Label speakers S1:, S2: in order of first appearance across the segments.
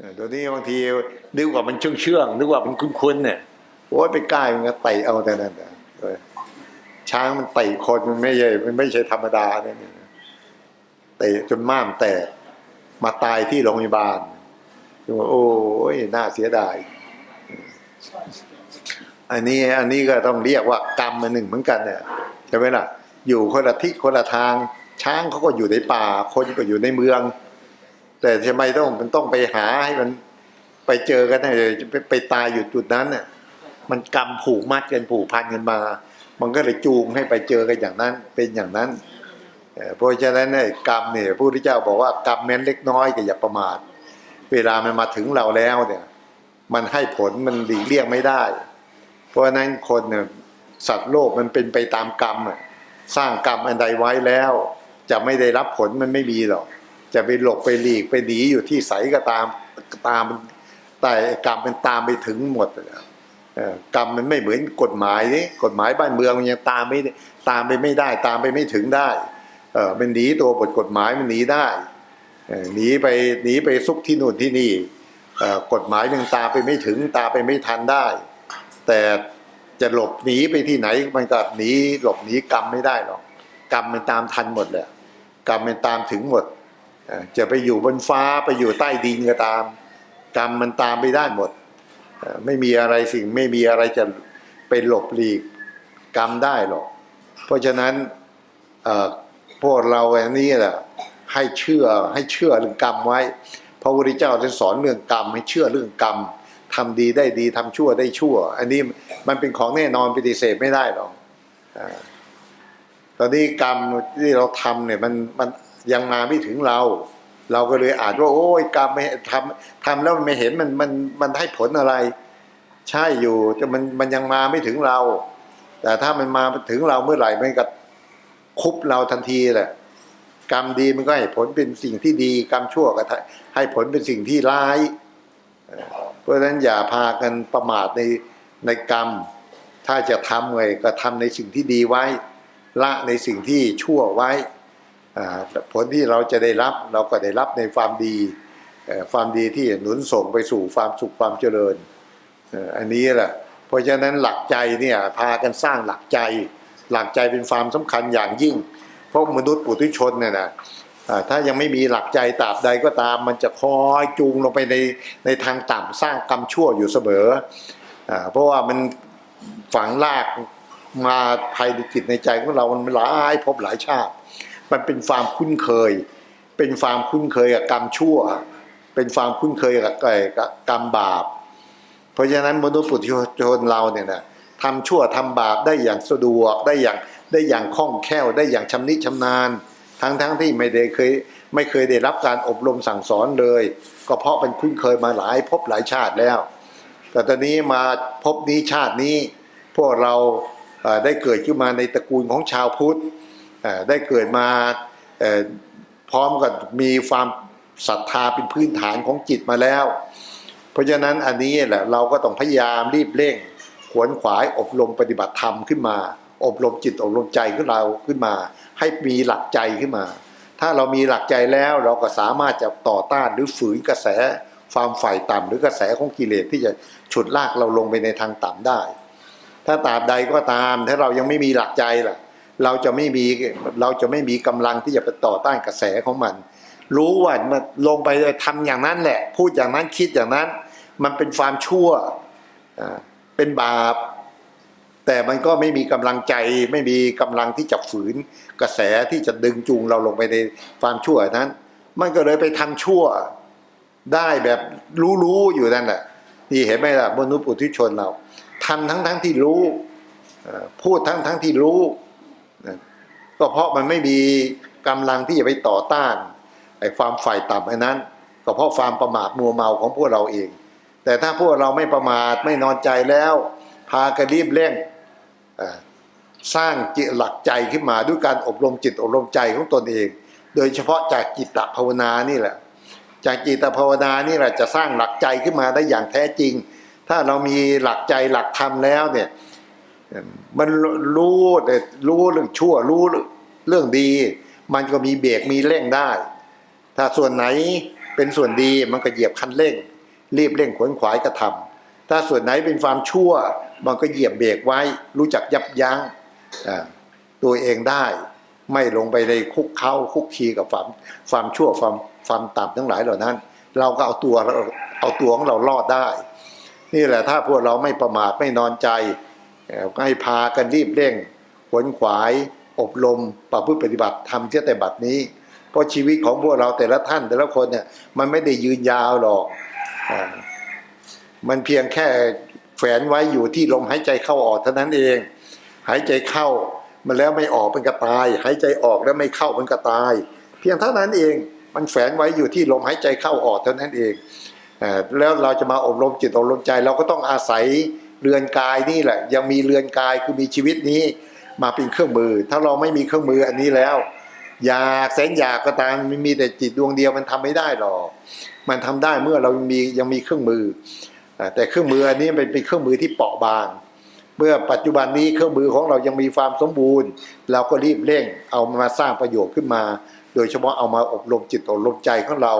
S1: เออเดี๋ยวนี้บางทีนึกว่ามันเชื่องเชื่องนึกว่ามันคุ้นๆเนี่ยโอ้ยไปใกล้มันก็ไต่เอาแต่นั่นน่ช้างมันไต่คนมันไม่ใช่มันไม่ใช่ธรรมดาเนี่ยเตะจนม่ามแตกมาตายที่โรงพยาบาลคือว่าโอ้ยน่าเสียดาย อันนี้อันนี้ก็ต้องเรียกว่ากรรมมันหนึ่งเหมือนกันเนี่ยใช่ไหมล่ะ อยู่คนละทิศคนละทาง ช้างเขาก็อยู่ในป่า คนก็อยู่ในเมือง แต่ทำไมต้องมันต้องไปหาให้มันไปเจอกันให้ไปไปตายอยู่จุดนั้นเนี่ยมันกรรมผูกมัดกันผูกพันกันมา มันก็เลยจูงให้ไปเจอกันอย่างนั้น เป็นอย่างนั้นเพราะฉะนั้นเนี่ยกรรมเนี่ยพระพุทธเจ้าบอกว่ากรรมแม้นเล็กน้อยก็อย่าประมาท เวลามันมาถึงเราแล้วเนี่ย มันให้ผลมันหลีกเลี่ยงไม่ได้ เพราะฉะนั้นคนเนี่ยสัตว์โลกมันเป็นไปตามกรรมสร้างกรรมอันใดไว้แล้ว จะไม่ได้รับผลมันไม่มีหรอก จะไปหลบไปหลีกไปหนีอยู่ที่ใสก็ตามตามแต่กรรมมันตามไปถึงหมดกรรมมันไม่เหมือนกฎหมายนี่กฎหมายบ้านเมืองมันยังตามไม่ตามไปไม่ได้ ตามไปไม่ถึงได้เออมันหนีตัวบทกฎหมายมันหนีได้หนีไปหนีไปซุกที่นู่นที่นี่กฎหมายยังตามไปไม่ถึงตามไปไม่ทันได้ แต่จะหลบหนีไปที่ไหนมันก็หนีหลบหนีกรรมไม่ได้หรอกกรรมมันตามทันหมดแหละกรรมมันตามถึงหมด จะไปอยู่บนฟ้าไปอยู่ใต้ดินก็ตาม กรรมมันตามไปได้หมด ไม่มีอะไรสิ่งไม่มีอะไรจะไปหลบหลีกกรรมได้หรอก เพราะฉะนั้นพวกเราอันนี้แหละให้เชื่อให้เชื่อเรื่องกรรมไว้ พระพุทธเจ้าท่านสอนเรื่องกรรม ให้เชื่อเรื่องกรรมทำดีได้ดีทำชั่วได้ชั่ว อันนี้มันเป็นของแน่นอนปฏิเสธไม่ได้หรอกอตอนนี้กรรมที่เราทำเนี่ยมันมัน ยังมาไม่ถึงเรา เราก็เลยอาจว่าโอ้ยกรรมไม่ทำทำแล้วมันไม่เห็นมันมันมันให้ผลอะไร ใช่อยู่แต่มันมันยังมาไม่ถึงเรา แต่ถ้ามันมาถึงเราเมื่อไหร่มันก็คุบเราทันทีแหละกรรมดีมันก็ให้ผลเป็นสิ่งที่ดี กรรมชั่วก็ให้ผลเป็นสิ่งที่ร้าย เพราะฉะนั้นอย่าพากันประมาทในในกรรม ถ้าจะทำเลยก็ทำในสิ่งที่ดีไว้ ละในสิ่งที่ชั่วไว้ ผลที่เราจะได้รับเราก็ได้รับในความดีความดีที่หนุนส่งไปสู่ความสุขความเจริญอันนี้แหละเพราะฉะนั้นหลักใจเนี่ยพากันสร้างหลักใจ หลักใจเป็นความสำคัญอย่างยิ่ง เพราะมนุษย์ปุถุชนเนี่ยนะถ้ายังไม่มีหลักใจตราบใดก็ตาม มันจะคอยจูงลงไปในในทางต่ำสร้างกรรมชั่วอยู่เสมออเพราะว่ามันฝังลากมาภายในจิตในใจของเรามันหลายภพหลายชาติ มันเป็นความคุ้นเคย เป็นความคุ้นเคยกับกรรมชั่ว เป็นความคุ้นเคยกับกับกรรมบาป เพราะฉะนั้นมนุษย์ปุถุชนเราเนี่ยนะทำชั่วทำบาปได้อย่างสะดวกได้อย่างได้อย่างคล่องแคล่วได้อย่างชำนิชำนาญ ทั้งทั้งที่ไม่ได้เคยไม่เคยได้รับการอบรมสั่งสอนเลย ก็เพราะเป็นคุ้นเคยมาหลายภพหลายชาติแล้ว แต่ตอนนี้มาพบนี้ชาตินี้ พวกเราได้เกิดขึ้นมาในตระกูลของชาวพุทธ ได้เกิดมาพร้อมกับมีความศรัทธาเป็นพื้นฐานของจิตมาแล้ว เพราะฉะนั้นอันนี้แหละเราก็ต้องพยายามรีบเร่ง ขวนขวายอบรมปฏิบัติธรรมขึ้นมา อบรมจิตอบรมใจขึ้นเราขึ้นมา ให้มีหลักใจขึ้นมา ถ้าเรามีหลักใจแล้วเราก็สามารถจะต่อต้านหรือฝืนกระแสความฝ่ายต่ำหรือกระแสของกิเลสที่จะฉุดลากเราลงไปในทางต่ำได้ ถ้าตราบใดก็ตามถ้าเรายังไม่มีหลักใจล่ะ เราจะไม่มีเราจะไม่มีกำลังที่จะไปต่อต้านกระแสของมัน รู้ว่ามันลงไปเลยทำอย่างนั้นแหละ พูดอย่างนั้นคิดอย่างนั้น มันเป็นความชั่วเป็นบาป แต่มันก็ไม่มีกำลังใจไม่มีกำลังที่จะฝืนกระแสที่จะดึงจูงเราลงไปในความชั่วนั้น มันก็เลยไปทำชั่วได้แบบรู้ๆอยู่นั่นแหละนี่เห็นไหมล่ะมนุษย์ปุถุชนเราทำทั้งๆที่รู้พูดทั้งๆที่รู้ ก็เพราะมันไม่มีกำลังที่จะไปต่อต้านไอ้ความฝ่ายต่ำไอ้นั้น ก็เพราะความประมาทมัวเมาของพวกเราเอง แต่ถ้าพวกเราไม่ประมาทไม่นอนใจแล้ว พากันรีบเร่งสร้างจิตหลักใจขึ้นมาด้วยการอบรมจิตอบรมใจของตนเอง โดยเฉพาะจากจิตตภาวนานี่แหละ จากจิตภาวนานี่แหละจะสร้างหลักใจขึ้นมาได้อย่างแท้จริง ถ้าเรามีหลักใจหลักธรรมแล้วเนี่ย มันรู้แต่รู้เรื่องชั่ว รู้เรื่องดี มันก็มีเบรกมีเร่งได้ ถ้าส่วนไหนเป็นส่วนดีมันก็เหยียบคันเร่ง รีบเร่งขวนขวายกระทำถ้าส่วนไหนเป็นความชั่ว มันก็เหยียบเบรกไว้ รู้จักยับยั้งตัวเองได้ไม่ลงไปในคุกเข้าคุกคีกับความความชั่วความความต่ำทั้งหลายเหล่านั้น เราก็เอาตัวเอาตัวของเรารอดได้ นี่แหละถ้าพวกเราไม่ประมาทไม่นอนใจ ให้พากันรีบเร่งขวนขวาย อบรมประพฤติปฏิบัติทำเชื่อแต่บัดนี้ เพราะชีวิตของพวกเราแต่ละท่านแต่ละคนเนี่ยมันไม่ได้ยืนยาวหรอกอมันเพียงแค่แฝนไว้อยู่ที่ลมหายใจเข้าออกเท่านั้นเอง หายใจเข้ามันแล้วไม่ออกเป็นกระตาย หายใจออกแล้วไม่เข้าเป็นกระตาย เพียงเท่านั้นเองมันแฝงไว้อยู่ที่ลมหายใจเข้าออกเท่านั้นเองแล้วเราจะมาอบรมจิตอบรมใจ เราก็ต้องอาศัย เรือนกายนี่แหละ ยังมีเรือนกายคือมีชีวิตนี้มาเป็นเครื่องมือ ถ้าเราไม่มีเครื่องมืออันนี้แล้ว อยากแสนอยากก็ตามมันมีแต่จิตดวงเดียวมันทำไม่ได้หรอกมันทำได้เมื่อเรามียังมีเครื่องมือ แต่เครื่องมืออันนี้เป็นเป็นเครื่องมือที่เปราะบาง เมื่อปัจจุบันนี้เครื่องมือของเรายังมีความสมบูรณ์ เราก็รีบเร่งเอามาสร้างประโยชน์ขึ้นมา โดยเฉพาะเอามาอบรมจิตอบรมใจของเรา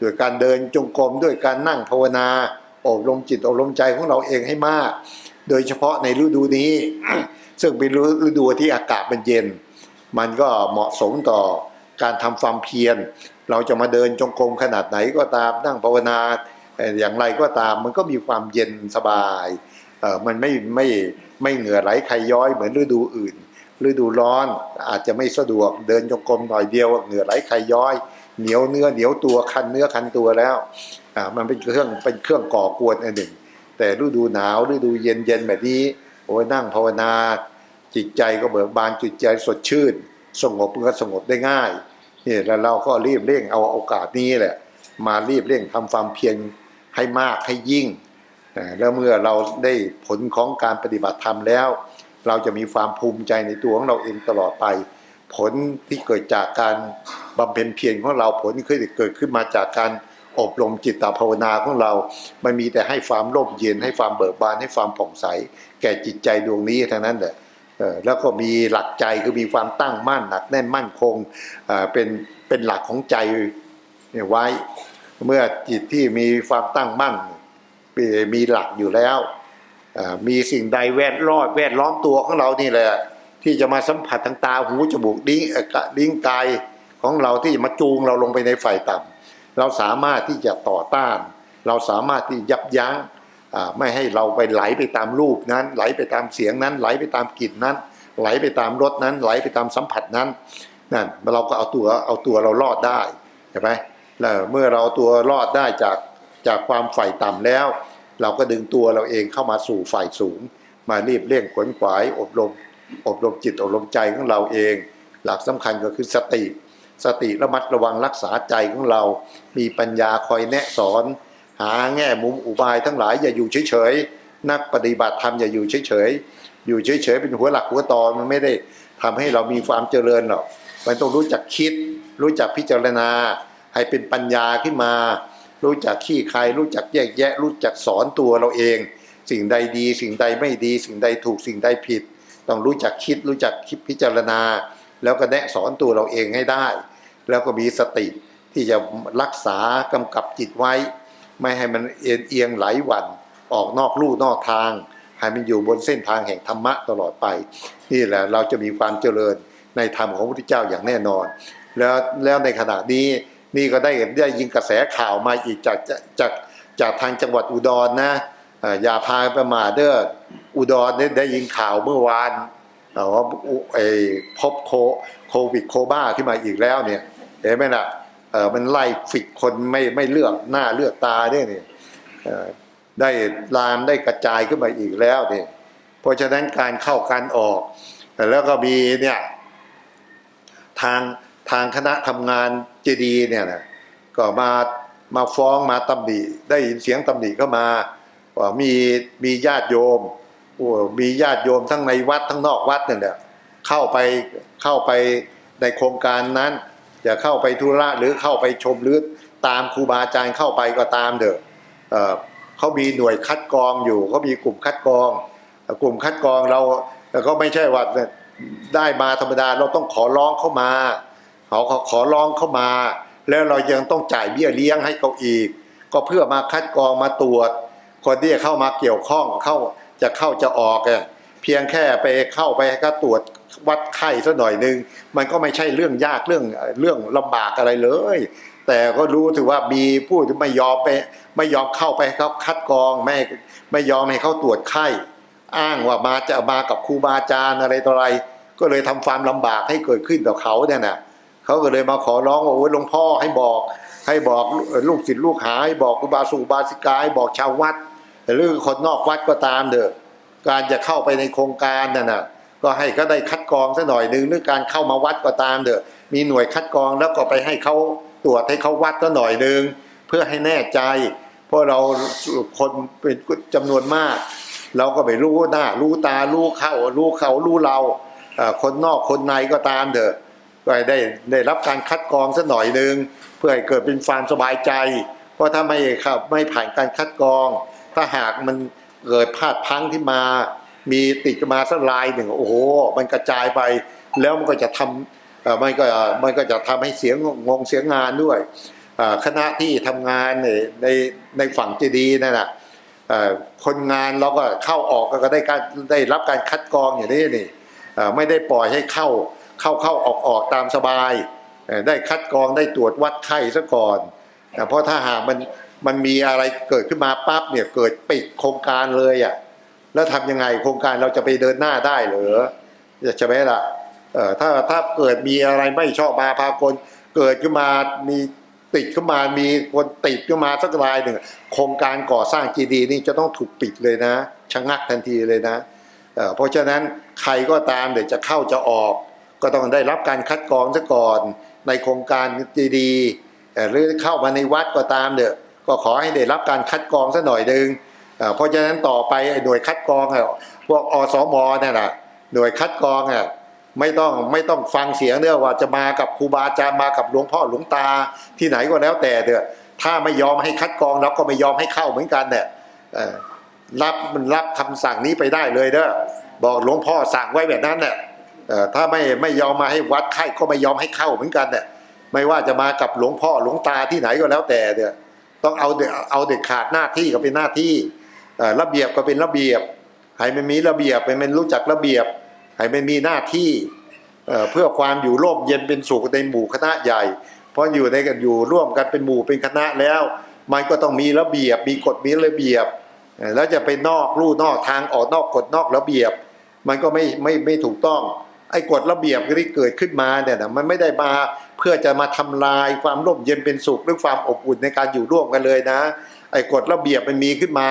S1: โดยการเดินจงกรมด้วยการนั่งภาวนา อบรมจิตอบรมใจของเราเองให้มาก โดยเฉพาะในฤดูนี้ ซึ่งเป็นฤดูที่อากาศมันเย็น มันก็เหมาะสมต่อการทำความเพียร เราจะมาเดินจงกรมขนาดไหนก็ตามนั่งภาวนาอย่างไรก็ตามมันก็มีความเย็นสบายเออมันไม่ไม่ไม่เหงื่อไหลใครย้อยเหมือนฤดูอื่น ฤดูร้อนอาจจะไม่สะดวกเดินจงกรมหน่อยเดียวเหงื่อไหลใครย้อย เหนียวเนื้อเหนียวตัวคันเนื้อคันตัวแล้วอ่ามันเป็นเครื่องเป็นเครื่องก่อกวนอันหนึ่ง แต่ฤดูหนาวฤดูเย็นเย็นแบบนี้โอ้ยนั่งภาวนา จิตใจก็เบิกบานจิตใจสดชื่น สงบก็สงบได้ง่ายนี่แล้วเราก็รีบเร่งเอาโอกาสนี้แหละ มารีบเร่งทำความเพียรให้มากให้ยิ่งอ่าแล้วเมื่อเราได้ผลของการปฏิบัติธรรมแล้ว เราจะมีความภูมิใจในตัวของเราเองตลอดไป ผลที่เกิดจากการบำเพ็ญเพียรของเราผลที่เคยเกิดขึ้นมาจากการอบรมจิตตภาวนาของเรา มันมีแต่ให้ความร่มเย็นให้ความเบิกบานให้ความผ่องใส แก่จิตใจดวงนี้ทั้งนั้นแหละเอ่อแล้วก็มีหลักใจคือมีความตั้งมั่นหนักแน่นมั่นคงเป็นเป็นหลักของใจไว้ เมื่อจิตที่มีความตั้งมั่นมีหลักอยู่แล้ว มีสิ่งใดแวดล้อมแวดล้อมตัวของเรานี่แหละ ที่จะมาสัมผัสทางตาหูจมูกลิ้นเอ่อกะลิ้นกายของเราที่จะมาจูงเราลงไปในฝ่ายต่ำเราสามารถที่จะต่อต้าน เราสามารถที่ยับยั้งไม่ให้เราไปไหลไปตามรูปนั้น ไหลไปตามเสียงนั้น ไหลไปตามกลิ่นนั้น ไหลไปตามรสนั้น ไหลไปตามสัมผัสนั้นนั่นเราก็เอาตัวเอาตัวเรารอดได้เห็นไหมแล้วเมื่อเราเอาตัวรอดได้จากจากความฝ่ายต่ำแล้ว เราก็ดึงตัวเราเองเข้ามาสู่ฝ่ายสูง มารีบเร่งขวนขวายอบรม อบรมจิตอบรมใจของเราเอง หลักสำคัญก็คือสติ สติระมัดระวังรักษาใจของเรา มีปัญญาคอยแนะสอน หาแง่มุมอุบายทั้งหลายอย่าอยู่เฉยๆนักปฏิบัติธรรมอย่าอยู่เฉยๆอยู่เฉยๆเป็นหัวหลักหัวตอนมันไม่ได้ทำให้เรามีความเจริญหรอกมันต้องรู้จักคิด รู้จักพิจารณา ให้เป็นปัญญาขึ้นมา รู้จักขี้ใครรู้จักแยกแยะ รู้จักสอนตัวเราเอง สิ่งใดดี สิ่งใดไม่ดี สิ่งใดถูกสิ่งใดผิด ต้องรู้จักคิดรู้จักคิดพิจารณา แล้วก็แนะสอนตัวเราเองให้ได้ แล้วก็มีสติที่จะรักษากำกับจิตไว้ ไม่ให้มันเอียงเอียงไหลหวันออกนอกลู่นอกทาง ให้มันอยู่บนเส้นทางแห่งธรรมะตลอดไป นี่แหละเราจะมีความเจริญในธรรมของพระพุทธเจ้าอย่างแน่นอน แล้วแล้วในขณะนี้นี่ก็ได้ได้ยินกระแสข่าวมาอีกจากจากจากจากทางจังหวัดอุดรนะ อย่าพาประมาเด้ออุดรได้ได้ยินข่าวเมื่อวานว่าไอ้พบโคโควิดโคบ้าขึ้นมาอีกแล้วเนี่ยเห็นไหมล่ะเออมันไล่ฟิกคนไม่ไม่เลือกหน้าเลือกตาเนี่ยนี่ได้ลามได้กระจายขึ้นมาอีกแล้วเนี่ยเพราะฉะนั้นการเข้าการออก แล้วก็มีเนี่ยทางทางคณะทำงานเจดีย์เนี่ยนะก็มามาฟ้องมาตำหนิได้ยินเสียงตำหนิเข้ามา มีมีญาติโยมโอ้มีญาติโยมทั้งในวัดทั้งนอกวัดเนี่ยแหละเข้าไปเข้าไปในโครงการนั้นจะเข้าไปธุระหรือเข้าไปชมหรือตามครูบาอาจารย์เข้าไปก็ตามเถอะเอ่อเขามีหน่วยคัดกรองอยู่เขามีกลุ่มคัดกรอง กลุ่มคัดกรองเราแต่ก็ไม่ใช่ว่าได้มาธรรมดาเราต้องขอร้องเข้ามาขอขอขอร้องเข้ามา แล้วเรายังต้องจ่ายเบี้ยเลี้ยงให้เขาอีก ก็เพื่อมาคัดกรองมาตรวจ คนที่จะเข้ามาเกี่ยวข้องเข้าจะเข้าจะออกอะเพียงแค่ไปเข้าไปก็ตรวจวัดไข้สักหน่อยหนึ่งมันก็ไม่ใช่เรื่องยากเรื่องเรื่องลำบากอะไรเลย แต่ก็รู้ถือว่ามีผู้ที่ไม่ยอมไปไม่ยอมเข้าไปเขาคัดกรองไม่ไม่ยอมให้เขาตรวจไข้ อ้างว่ามาจะมากับครูบาอาจารย์อะไรต่ออะไร ก็เลยทำความลำบากให้เกิดขึ้นต่อเขาเนี่ยนะเขาก็เลยมาขอร้องว่าโอ้ยหลวงพ่อให้บอก ให้บอกลูกศิษย์ลูกหาให้บอกอุบาสกอุบาสิกาให้บอกชาววัด หรือคนนอกวัดก็ตามเถอะการจะเข้าไปในโครงการนั่นน่ะก็ให้ก็ได้คัดกรองสักหน่อยหนึ่งหรือการเข้ามาวัดก็ตามเถอะมีหน่วยคัดกรองแล้วก็ไปให้เขาตรวจให้เขาวัดสักหน่อยหนึ่งเพื่อให้แน่ใจ เพราะเราคนเป็นจำนวนมาก เราก็ไม่รู้หน้ารู้ตารู้เข้ารู้เขารู้เราคนนอกคนในก็ตามเถอะก็ได้ได้รับการคัดกรองสักหน่อยหนึ่งเพื่อให้เกิดเป็นความสบายใจ เพราะถ้าไม่ครับไม่ผ่านการคัดกรอง ถ้าหากมันเกิดพลาดพังที่มา มีติดมาสักลายหนึ่งโอ้โหมันกระจายไป แล้วมันก็จะทำมันก็มันก็จะทำให้เสียงงงเสียงงานด้วยคณะที่ทำงานในในในฝั่งเจดีนั่นแหละคนงานเราก็เข้าออกก็ได้การได้รับการคัดกรองอย่างนี้นี่ไม่ได้ปล่อยให้เข้าเข้าเข้าออกออกตามสบาย ได้คัดกรองได้ตรวจวัดไข้ซะก่อนเพราะถ้าหากมัน มันมีอะไรเกิดขึ้นมาปั๊บเนี่ยเกิดปิดโครงการเลยอะแล้วทำยังไงโครงการเราจะไปเดินหน้าได้หรือใช่ไหมล่ะเอ่อถ้าถ้าเกิดมีอะไรไม่ชอบมาพากลเกิดขึ้นมามีติดขึ้นมามีคนติดขึ้นมาสักรายหนึ่งโครงการก่อสร้างจีดีนี่จะต้องถูกปิดเลยนะชะงักทันทีเลยนะเอ่อเพราะฉะนั้นใครก็ตามเดี๋ยวจะเข้าจะออก ก็ต้องได้รับการคัดกรองซะก่อนในโครงการจีดีเอ่อหรือเข้ามาในวัดก็ตามเด้อ ก็ขอให้ได้รับการคัดกรองซะหน่อยหนึ่งเพราะฉะนั้นต่อไปหน่วยคัดกรองพวกอสมเนี่ยนะหน่วยคัดกรองอะไม่ต้องไม่ต้องฟังเสียงเนื้อว่าจะมากับครูบาอาจารย์มากับหลวงพ่อหลวงตาที่ไหนก็แล้วแต่เถอะถ้าไม่ยอมให้คัดกรองเราก็ไม่ยอมให้เข้าเหมือนกันเนี่ยรับมันรับคำสั่งนี้ไปได้เลยเด้อบอกหลวงพ่อสั่งไว้แบบนั้นเนี่ยถ้าไม่ไม่ยอมมาให้วัดไข้ก็ไม่ยอมให้เข้าเหมือนกันเนี่ยไม่ว่าจะมากับหลวงพ่อหลวงตาที่ไหนก็แล้วแต่เนี่ย ต้องเอาเด็กเอาเด็กขาดหน้าที่ก็เป็นหน้าที่ระเบียบก็เป็นระเบียบให้มันมีระเบียบให้มันรู้จักระเบียบให้มันมีหน้าที่เพื่อความอยู่ร่มเย็นเป็นสุขในหมู่คณะใหญ่ เพราะอยู่ในกันอยู่ร่วมกันเป็นหมู่เป็นคณะแล้ว มันก็ต้องมีระเบียบมีกฎมีระเบียบ แล้วจะไปนอกลู่นอกทางออกนอกกฎนอกระเบียบ มันก็ไม่ไม่ไม่ถูกต้อง ไอ้กฎระเบียบที่เกิดขึ้นมาเนี่ยนะมันไม่ได้มาเพื่อจะมาทำลายความร่มเย็นเป็นสุขหรือความอบอุ่นในการอยู่ร่วมกันเลยนะ ไอ้กฎระเบียบมันมีขึ้นมา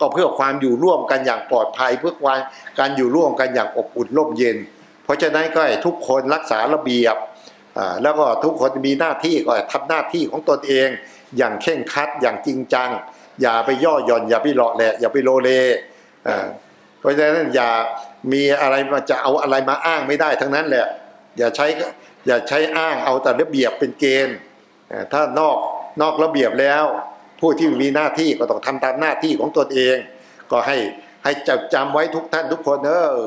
S1: ก็เพื่อความอยู่ร่วมกันอย่างปลอดภัยเพื่อความการอยู่ร่วมกันอย่างอบอุ่นร่มเย็น เพราะฉะนั้นก็ให้ทุกคนรักษาระเบียบอ่าแล้วก็ทุกคนมีหน้าที่ก็ทำหน้าที่ของตนเอง อย่างเข่งคัดอย่างจริงจัง อย่าไปย่อหย่อนอย่าไปหลอแหละอย่าไปโลเลอ่าเพราะฉะนั้นอย่า มีอะไรมาจะเอาอะไรมาอ้างไม่ได้ทั้งนั้นแหละ อย่าใช้อย่าใช้อ้างเอาแต่ระเบียบเป็นเกณฑ์ ถ้านอกนอกระเบียบแล้ว ผู้ที่มีหน้าที่ก็ต้องทำตามหน้าที่ของตนเอง ก็ให้ให้จดจำไว้ทุกท่านทุกคนเออ